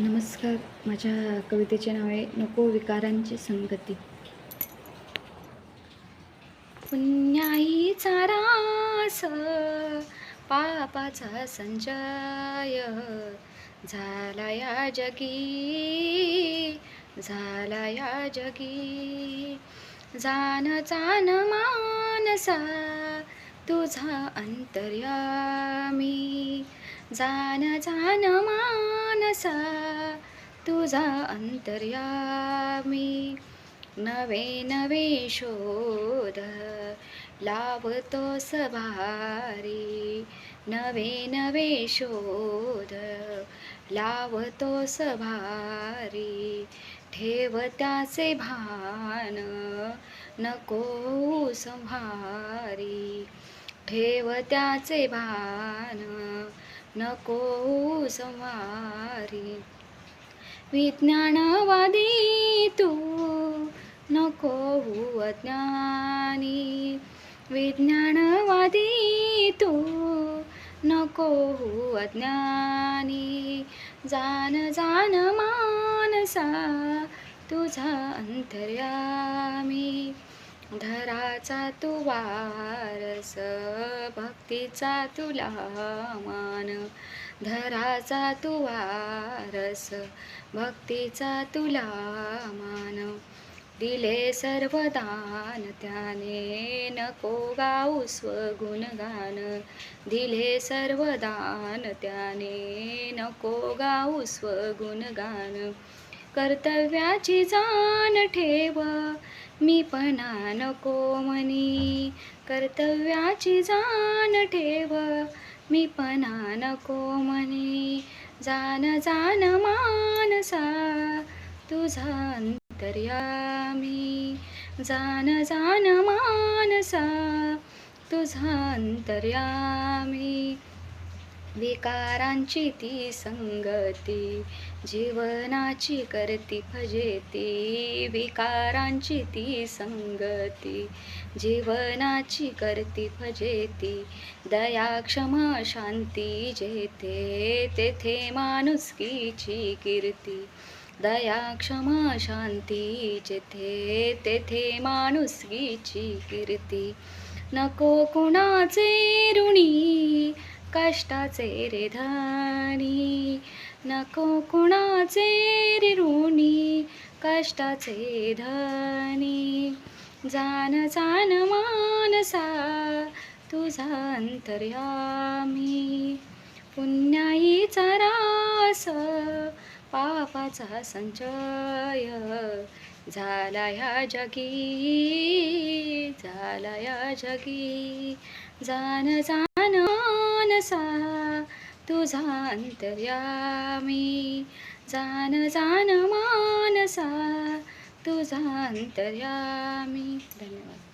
नमस्कार. माझ्या कवितेचे नाव आहे नको विकारांची संगती. पुण्याईचा रास पापाचा संचय झाला या जगी झाला या जगी. जान जान मानसा. तुझा अंतर्यामी. जान जान मानसा तुझा अंतर्यामी. नवे नवे शोध लावतो सभारी नवे नवे शोध लावतो सभारी ठेव त्याचे भान नको संहारी. ठेव त्याचे भान नको संवारी. विज्ञानवादी तू नको अज्ञानी. विज्ञानवादी तू नको अज्ञानी. जान जान मानसा तुझा अंतर्यामी. धराचा तू वारस भक्तीचा तुला मान. धराचा तू वारस भक्तीचा तुला मान. दिले सर्व दान त्याने नको गाऊ स्वगुणगान. दिले सर्व दान त्याने नको गाऊ स्वगुणगान. कर्तव्याची जाण ठेव मी पणा नको म्हणी. कर्तव्याची जाण ठेव. मी पणा नको म्हणी. जान जान मानसा. तुझा अंतर्यामी जान जान मानसा. तुझा अंतर्यामी विकारांची ती संगती जीवनाची करती फजेती. विकारांची ती संगती जीवनाची करती फजेती. दया क्षमा शांती जेथे तेथे माणुसकीची कीर्ती. दया क्षमा शांती जेथे तेथे माणुसकीची कीर्ती. नको कुणाचे ऋणी कष्टाचे रे धनी नको कुणाचे रे ऋणी कष्टाचे धनी. जान जान मानसा तुझा अंतर्यामी पुण्याईचा रास पापाचा संचय. झाला या जगी झाला या जगी. जान जान मानसा तुझा अंतर्यामी. जान जान मानसा तुझा अंतर्यामी. धन्यवाद.